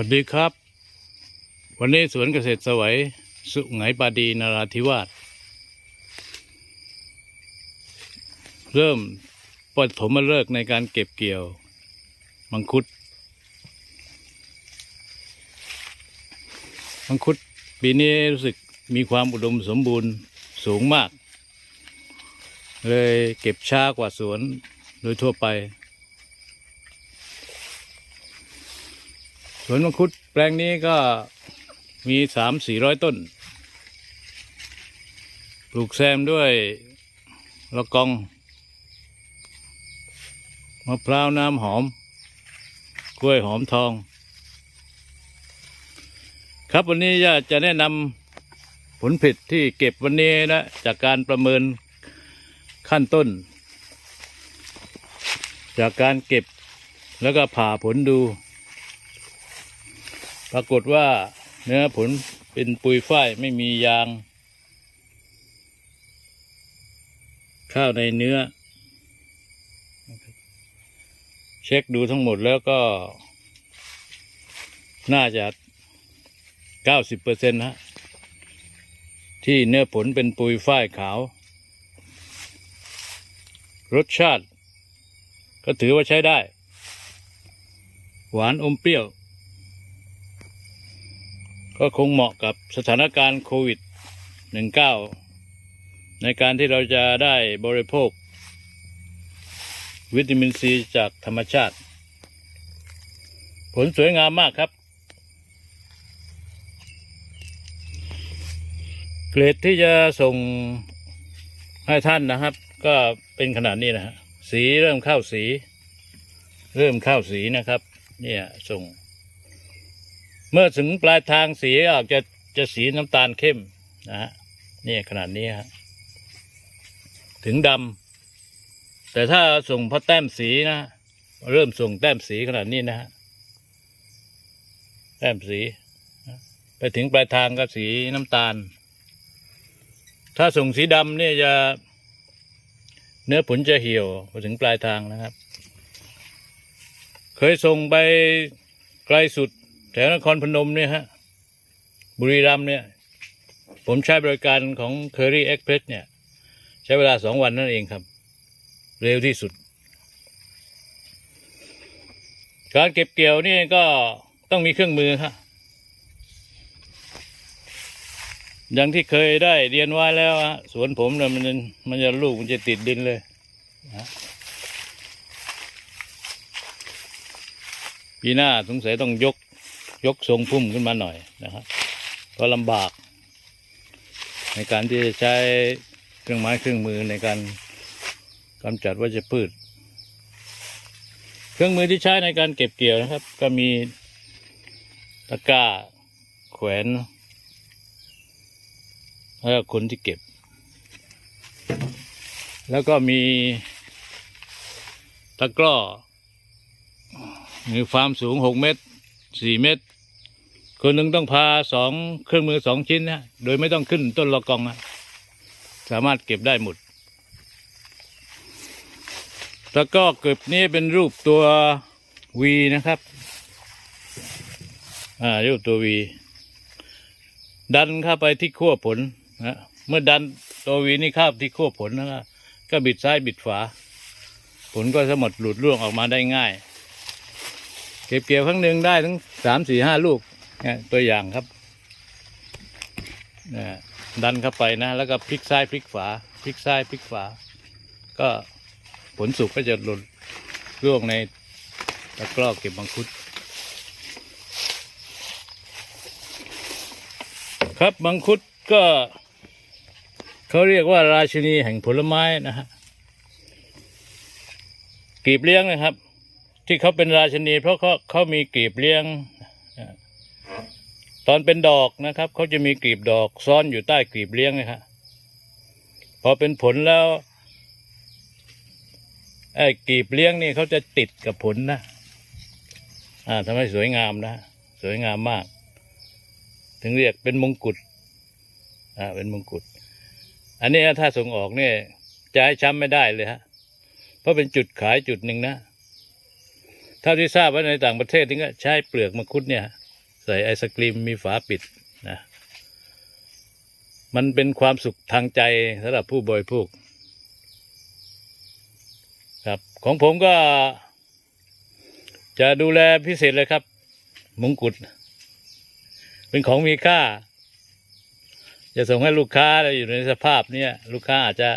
วัสดีครับ วันนี้สวนเกษตรสวัยสุไหงปาดีนาราธิวาสเริ่มปฐมฤกษ์ในการเก็บเกี่ยว มังคุด มังคุดปีนี้รู้สึกมีความอุดมสมบูรณ์สูงมาก เลยเก็บช้ากว่าสวนโดยทั่วไป สวนมังคุดแปลงนี้ก็มีสามสี่ร้อยต้น ปลูกแซมด้วยละกองมะพร้าวน้ำหอม กล้วยหอมทอง ครับวันนี้จะจะแนะนำผลผลิตที่เก็บวันนี้นะ จากการประเมินขั้นต้น จากการเก็บแล้วก็ผ่าผลดู ปรากฏว่าเนื้อผลเป็นปุยฝ้ายไม่มียาง ข้าวในเนื้อ เช็คดูทั้งหมดแล้วก็ น่าจะเก้าสิบเปอร์เซ็นต์ฮะที่เนื้อผลเป็นปุยฝ้ายขาว รสชาติ ก็ถือว่าใช้ได้ หวานอมเปรี้ยว ก็คงเหมาะกับสถานการณ์โควิด -19 ในการที่เราจะได้บริโภค วิตามินซีจากธรรมชาติ ผลสวยงามมากครับ เกรดที่จะส่งให้ท่านนะครับ ก็เป็นขนาดนี้นะฮะสีเริ่มเข้าสี เริ่มเข้าสีนะครับ เนี่ยส่ง เมื่อถึงปลายทางสีออกจะจะสีน้ำตาลเข้มนะฮะนี่ขนาดนี้ฮะถึงดำแต่ถ้าส่งพอแต้มสีนะเริ่มส่งแต้มสีขนาดนี้นะฮะแต้มสีไปถึงปลายทางก็สีน้ำตาล ถ้าส่งสีดำเนี่ยจะเนื้อผลจะเหี่ยวพอถึงปลายทางนะครับ เคยส่งไปไกลสุด ถวนครพนมเนี่ยฮะ บุรีรัมเนี่ย ผมใช้บริการของ Curry Express เนี่ย ใช้เวลาสองวันนั่นเองครับ เร็วที่สุด การเก็บเกี่ยวนี่ก็ต้องมีเครื่องมือครับอย่างที่เคยได้เรียนไว้แล้วฮะสวนผมเนี่ยมันจะมันจะลูกมันจะติดดินเลยนะปีหน้าสงสัยต้องยก ยกทรงพุ่มขึ้นมาหน่อยนะครับเพราะลำบาก ในการที่จะใช้เครื่องไม้เครื่องมือในการกำจัดวัชพืช เครื่องมือที่ใช้ในการเก็บเกี่ยวนะครับ ก็มีตะกร้าแขวนแล้วคนที่เก็บ แล้วก็มีตะกร้อมีความสูงหกเมตรสี่เมตร คนหนึ่งต้องพาสองเครื่องมือสองชิ้นนะโดยไม่ต้องขึ้นต้นละกองนะสามารถเก็บได้หมดตะก้อเก็บนี้เป็นรูปตัววีนะครับ อ่ารูปตัววี ดันเข้าไปที่ขั้วผลนะเมื่อดันตัววีนี่เข้าที่ขั้วผลนะครับก็บิดซ้ายบิดขวาผลก็สมดหลุดร่วงออกมาได้ง่าย เก็บเกี่ยวครั้งหนึ่งได้ทั้งสามสี่ห้าลูก ตัวอย่างครับนี่ดันเข้าไปนะ แล้วก็พลิกซ้ายพลิกขวาพลิกซ้ายพลิกขวาก็ผลสุกก็จะหลุดร่วงในตะกร้อเก็บมังคุด ครับมังคุดก็เขาเรียกว่าราชินีแห่งผลไม้นะฮะกลีบเลี้ยงนะครับ ที่เขาเป็นราชินี เพราะเขาเขามีกลีบเลี้ยง ตอนเป็นดอกนะครับเขาจะมีกลีบดอกซ่อนอยู่ใต้กลีบเลี้ยงนะครับพอเป็นผลแล้วไอ้กลีบเลี้ยงนี่เขาจะติดกับผลนะอ่าทำให้สวยงามนะ สวยงามมาก ถึงเรียกเป็นมงกุฎอ่าเป็นมงกุฎอันนี้ถ้าส่งออกเนี่ยจะให้ช้ำไม่ได้เลยฮะเพราะเป็นจุดขายจุดหนึ่งนะเท่าที่ทราบว่าในต่างประเทศนี่ก็ใช้เปลือกมังคุดเนี่ย ใส่ไอศกรีมมีฝาปิดนะมันเป็นความสุขทางใจสำหรับผู้บริโภคครับของผมก็ จะดูแลพิเศษเลยครับ มงกุฎเป็นของมีค่า จะส่งให้ลูกค้าเราอยู่ในสภาพเนี้ยลูกค้าอาจจะ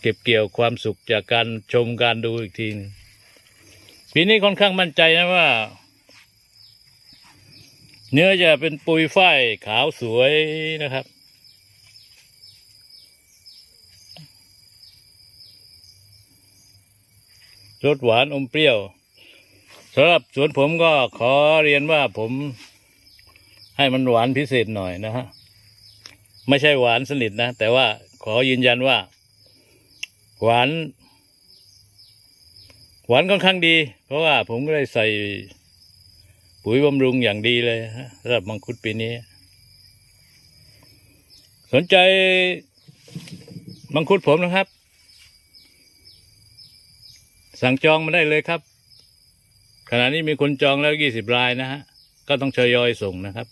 เก็บเกี่ยวความสุขจากการชมการดูอีกทีนึง ปีนี้ค่อนข้างมั่นใจนะว่า เนื้อจะเป็นปุยฝ้ายขาวสวยนะครับ รสหวานอมเปรี้ยวสำหรับสวนผมก็ขอเรียนว่าผมให้มันหวานพิเศษหน่อยนะฮะ ไม่ใช่หวานสนิทนะ แต่ว่าขอยืนยันว่า หวาน หวานค่อนข้างดี เพราะว่าผมก็ได้ใส่ปุ๋ยบำรุงอย่างดีเลยฮะสำหรับมังคุดปีนี้ สนใจมังคุดผมนะครับ สั่งจองมาได้เลยครับ ขณะนี้มีคนจองแล้วยี่สิบรายนะฮะ ก็ต้องเชยอยส่งนะครับ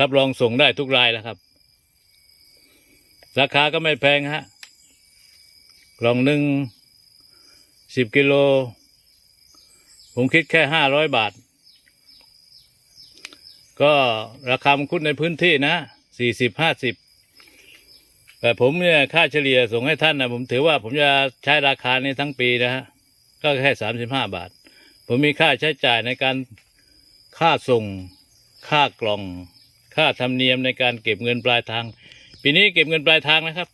รับรองส่งได้ทุกรายแล้วครับ ราคาก็ไม่แพงฮะกล่องหนึ่ง สิบกิโล ผมคิดแค่ห้าร้อยบาท ก็ราคามังคุดในพื้นที่นะสี่สิบห้าสิบแต่ผมเนี่ยค่าเฉลี่ยส่งให้ท่านนะผมถือว่าผมจะใช้ราคานี้ทั้งปีนะฮะก็แค่สามสิบห้าบาท ผมมีค่าใช้จ่ายในการค่าส่ง ค่ากล่อง ค่าธรรมเนียมในการเก็บเงินปลายทาง ปีนี้เก็บเงินปลายทางนะครับ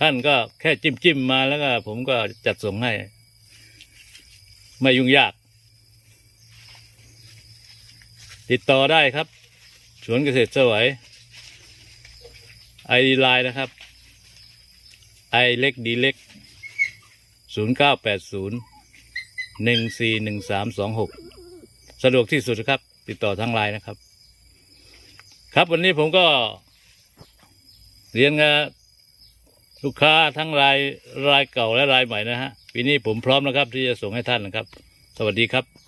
ท่านก็แค่จิ้มจิ้มมาแล้วก็ ผมก็จัดส่งให้ ไม่ยุ่งยาก ติดต่อได้ครับ สวนเกษตรสวยไอดีไลน์นะครับไอเล็กดีเล็กศูนย์เก้าแปดศูนย์หนึ่งสี่หนึ่งสามสองหกสะดวกที่สุดครับ ติดต่อทางไลน์นะครับ ครับวันนี้ผมก็เรียนกับ ลูกค้าทั้งรายรายเก่าและรายใหม่นะฮะปีนี้ผมพร้อมนะครับ ที่จะส่งให้ท่านนะครับ สวัสดีครับ